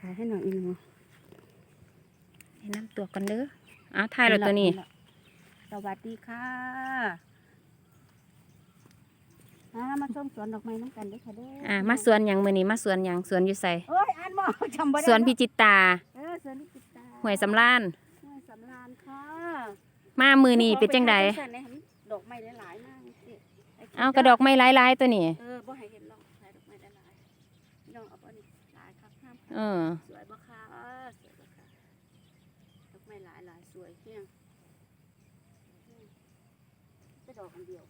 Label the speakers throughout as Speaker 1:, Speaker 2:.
Speaker 1: ถ่ายให้หน่อยอีกหนู
Speaker 2: แนะนำตัวกันเด้ออ้าวถ่ายแล้วตัวนี้
Speaker 1: สวัสดีค่ะอ่ามาชมสวนดอกไม้น้ำกันเด้วยค่ะเด้อ
Speaker 2: อ่า มาสวนหยังมื้อนี้มาสวนหยังสวนอยู่ไส
Speaker 1: เอ้ยอ่านบ่จำบ่ได้
Speaker 2: สวนพิจิตตา
Speaker 1: เออสวนพิจิตร
Speaker 2: ห้วยสำราญ
Speaker 1: ห้วยสำราญค่ะ
Speaker 2: มามื้อนี้เป็นจังได
Speaker 1: อาปถ่ายดอกไม้หลายๆมากสิไคิด
Speaker 2: เอากระดอกไม้หลายๆตัวนี้
Speaker 1: เออบ่ให้เห็น
Speaker 2: เอ
Speaker 1: ค่ะ
Speaker 2: อ
Speaker 1: สวยบ่คะสวยบ่คะดอกไม้หลายหลายๆสวยเพียงจะดอกอันเดียว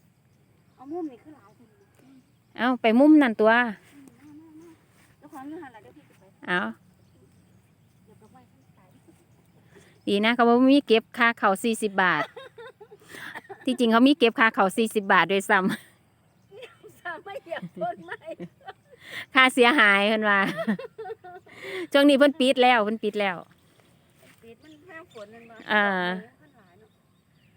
Speaker 1: เอามุมนี่คือหลายคนนะอืม
Speaker 2: เอาไปมุมนั่นตัว
Speaker 1: มามามาเจ้าของเงินหันหลังเดี๋ยวพี่จะไป
Speaker 2: เอา
Speaker 1: เดี๋ยวดอกไม้ทั้งสาย
Speaker 2: ดีนะเขาบ่มีเก็บค่าเขา40บาท ที่จริงเขามีเก็บค่าเขา40บาทด้วยซ้ำ
Speaker 1: สามไม่เหยียบต้นไม้
Speaker 2: ค่าเสียหายเพิ่นว่า ช่วงนี้เพิ่นปิดแล้วเพิ่นปิดแล้ว
Speaker 1: ปิดมันแห้งฝนมันมา
Speaker 2: อ่า
Speaker 1: มันหลายเนาะ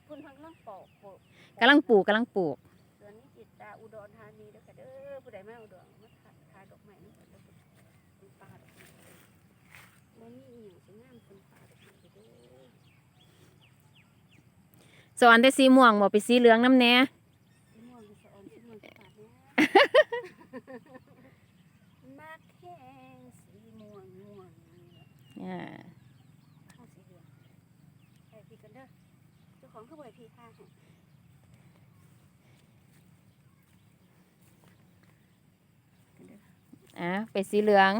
Speaker 1: คุณทางล่างปอกปลูก
Speaker 2: กำลังปลูกกำลังปลูก
Speaker 1: สวนนี้จิตตาอุดรธานีเด้อค่ะเด้อผู้ใดมาอุดรมาถ่ายถ่ายดอกไม้นี่ก่อนเด้อเป็นป่าดอกไม้บ่มีอีหยังสวยงามเป็นป่าดอกไม้เด้อ
Speaker 2: สอนแต่สีม่วงบ่ไปสีเหลืองน้ำแหน่
Speaker 1: สีม่วงสีสะออนสีม่วงสีป่าดเนี่ยมักแห้งสีม่วงม่วง
Speaker 2: อ่า
Speaker 1: เข้าสีเหลืองไอ้พี่กันเด้อเจ้าของเขาบ่ให้พี่ค่าให้
Speaker 2: อะไปสีเหลือง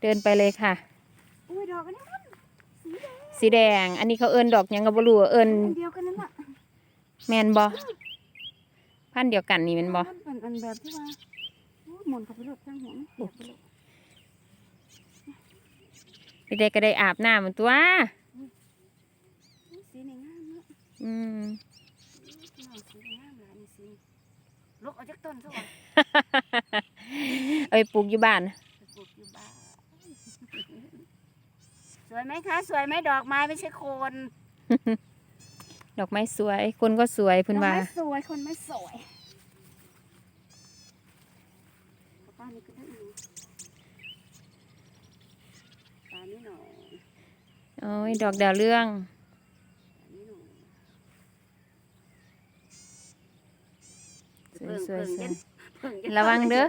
Speaker 2: เดินไปเลยค่ะ
Speaker 1: อุ้ยดอกอันนี้มันสีแดง
Speaker 2: สีแดง อันนี้เขาเอิ้นดอกหยังก็บ่รู้เอิ้น
Speaker 1: อันเดียวกันนั่นแหละ
Speaker 2: แม่นบ่ พันธุ์เดียวกันนี่แม่นบ่
Speaker 1: มันเป็นอันแบบที่ว่าโอ้ยหมุนเข้าไปรถข้างหัวมันเปียกไปเลย
Speaker 2: เด็กๆก็ได้อาบน้ำมันตัว
Speaker 1: อุ๊ยสีนี่งามเนาะ
Speaker 2: อืม
Speaker 1: พี่น้องสีนี่งามหลายนี่สีลกเอาจากต้นซะวะ
Speaker 2: เอาไปปลูกอยู่บ้าน
Speaker 1: ไปปลูกอยู่บ้านสวยไหมคะ สวยไหมดอกไม้ไม่ใช่คน
Speaker 2: ดอกไม้สวย คนก็สวยเพิ่นว่า
Speaker 1: ดอกไม้สวยคนไม่สวยป้านี่ก็ได้อีกตานี่หน่อย
Speaker 2: โอ้ยดอกดาวเรื่อง
Speaker 1: ตานี่หน่อย
Speaker 2: สวยสวยสวย
Speaker 1: เพิ่งเย็น
Speaker 2: ระวังเด้อ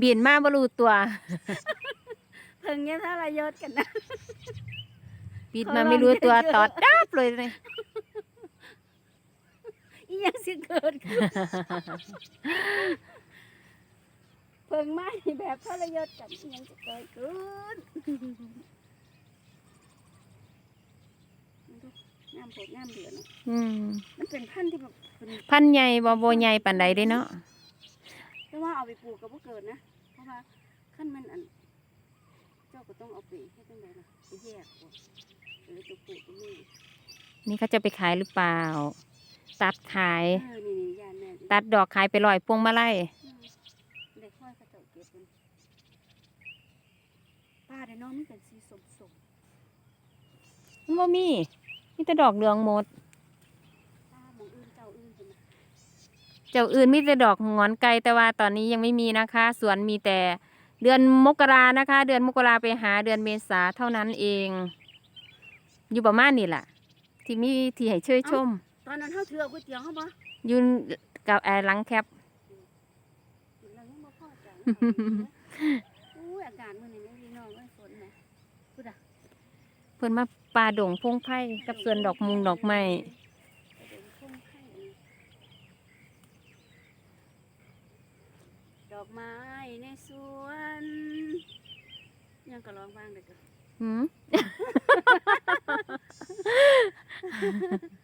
Speaker 2: บินมาบ่รู้ตัว
Speaker 1: เพิ่งเย็นถ้าระยศกันนะ
Speaker 2: บินมาไม่รู้ตัวตอดดับเลยเลย
Speaker 1: อีหยังสิเกิดขึ้นเพิ่งมานี่แบบทรยศกันอีหยังจะเกิดขึ้นงามโผดงามเหลือเนาะ
Speaker 2: อืม
Speaker 1: มันเป็นพันธุ์ที่แบบเป็น
Speaker 2: พันธุ์ใหญ่บ่บ่ใหญ่ปานใดเด้เนาะ
Speaker 1: แต่ว่าเอาไปปลูกก็บ่เกิดนะเพราะว่าขั้นมันอัน เจ้าก็ต้องเอาไปให้ตั้งแต่ละไปแยกก่อนหรือตัวปลูกตัวนี้
Speaker 2: นี่เขาจะไปขายหรือเปล่า ตัดขาย
Speaker 1: เออนี่นี่ยานแม่ดิ
Speaker 2: ตัดดอกขายไปลอยพวงมาลัย
Speaker 1: อืมได้ค่อยเขาเจ้าเก็บมันป้าได้น้องมันเป็นสีสมสม
Speaker 2: มันบ่มีมีแต่ดอกเหลืองหมด
Speaker 1: ป้ามองอื่นเจ้าอื่นเป็นนะ
Speaker 2: เจ้าอื่นมีแต่ดอกงอนไก่แต่ว่าตอนนี้ยังไม่มีนะคะ สวนมีแต่เดือนมกรานะคะ เดือนมกราไปหาเดือนเมษาเท่านั้นเอง อยู่ประมาณนี้แหละที่มีที่ให้เชยชม
Speaker 1: ตอนนั้นเท่าเถื่อก๋วยเตี๋ยวเขาบ่
Speaker 2: อยู่กับแอร์หลังแคป
Speaker 1: กินแล้วยังบ่พอใจอู้ยอากาศมื้อนี้นี่พี่น้องเอ้ยฝนนะพูดอะ
Speaker 2: เพิ่นมาป่าดงพงไผ่กับสวนดอกมุงดอกไม้
Speaker 1: ไปเดินทุ่งไผ่ดอกไม้ในสวนยังก็ร้องบ้างเด็ก
Speaker 2: หืม
Speaker 1: ที่ห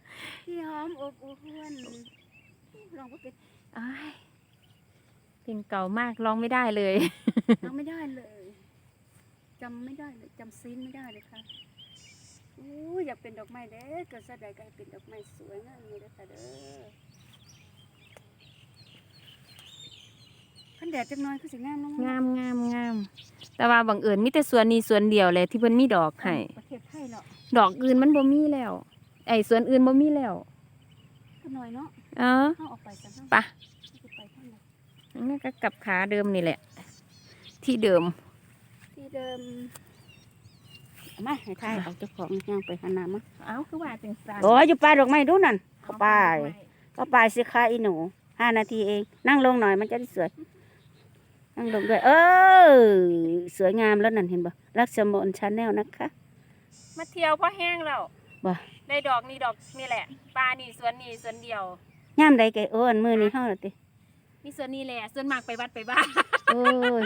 Speaker 1: อมอบอุ่นลองบ่เป็น
Speaker 2: อ้ายเพลงเก่ามากร้องไม่ได้เลย
Speaker 1: จำไม่ได้เลยจำไม่ได้เลยจำซีนไม่ได้เลยค่ะอู้ยอยากเป็นดอกไม้เด้อเกิดสะใดก็ให้เป็นดอกไม้สวยงามนี่เด้อค่ะเด้อขันแดดจังน้อยคือสิงามเน้อง
Speaker 2: งามงามงามแต่ว่าบังเอิญมีแต่สวนนี้สวนเดียวเลยที่เพิ่นมีดอกให้
Speaker 1: ประเทศไทยเนาะ
Speaker 2: ดอกอื่นมันบ่มีแล้ว ไอ้สวนอื่นบ่มีแล้ว
Speaker 1: กันหน่อยเนาะ
Speaker 2: เออ
Speaker 1: เข้าออกไปกันเนาะ
Speaker 2: ไปะ
Speaker 1: สิไปทางไหน
Speaker 2: งั้นก็กลับขาเดิมนี่แหละ ที่เดิม
Speaker 1: ที่เดิมเอามาให้ทายเอาเจ้าของย่างไปหาน้ำมา
Speaker 2: เอ้าคือว่าจังสัน
Speaker 1: โอ้ยอยู่ป่าดอกไม้ดูนั่น
Speaker 2: เอา
Speaker 1: ไปก็ไปสิคะอีหนูห้านาทีเอง นั่งลงหน่อยมันจะได้สวย นั่งลงด้วย เออ สวยงามแล้วนั่นเห็นบ่ลักษมนชาแนลนะคะ
Speaker 2: มาเที่ยวเพราะแห้งแล้ว
Speaker 1: บ่
Speaker 2: ได้ดอกนี่ดอกนี่แหละปลานี่สวนนี่สวนเดียว
Speaker 1: ย่ามใดแกโอ้อันมือนี้เฮาล่ะติ
Speaker 2: นี่สวนนี่แหละสวนมากไปวัดไปบ้าน
Speaker 1: โอ้ย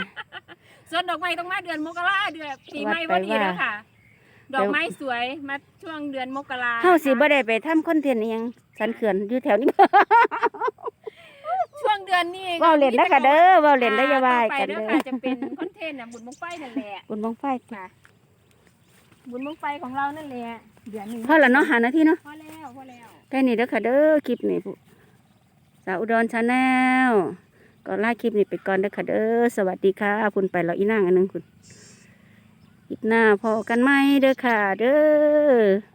Speaker 2: สวนดอกไม้ต้องมาเดือนมกราเดือนปีใหม่
Speaker 1: วั
Speaker 2: พอ
Speaker 1: ดไป
Speaker 2: ดีแล้ว
Speaker 1: ว่า
Speaker 2: ค่ะ ดอกไม้สวยมาช่วงเดือนมกรา
Speaker 1: เฮาสิบ่ได้ไปทำคอนเทนต์อิหยังสันเขื่อนอยู่แถวนี้
Speaker 2: ช่วงเดือนนี้
Speaker 1: เว้าเล่นนะค่ะเด้อเว้าเล่นได้อย่าว่า
Speaker 2: ต่อไป
Speaker 1: กัน
Speaker 2: เด้อ
Speaker 1: เด้อ
Speaker 2: ค่ะจะเป็นคอนเทนต์นะบุญมงไฟนั่นแหละ
Speaker 1: บุญบังไฟ
Speaker 2: ค่ะบุญมงไฟของเรานั่นแหละ เดือนนี้
Speaker 1: พอละเนาะหานาทีเนาะ
Speaker 2: พอแล้วพอแล้ว
Speaker 1: แค่นี้เด้อค่ะเด้อคลิปนี้ผู้สาวอุดรชาแนลก็ลาคลิปนี้ไปก่อนเด้อค่ะเด้อสวัสดีค่ะคุณไปแล้วอีนางอันหนึงคุณคลิปหน้าพอกันไหมเด้อค่ะ เด้อ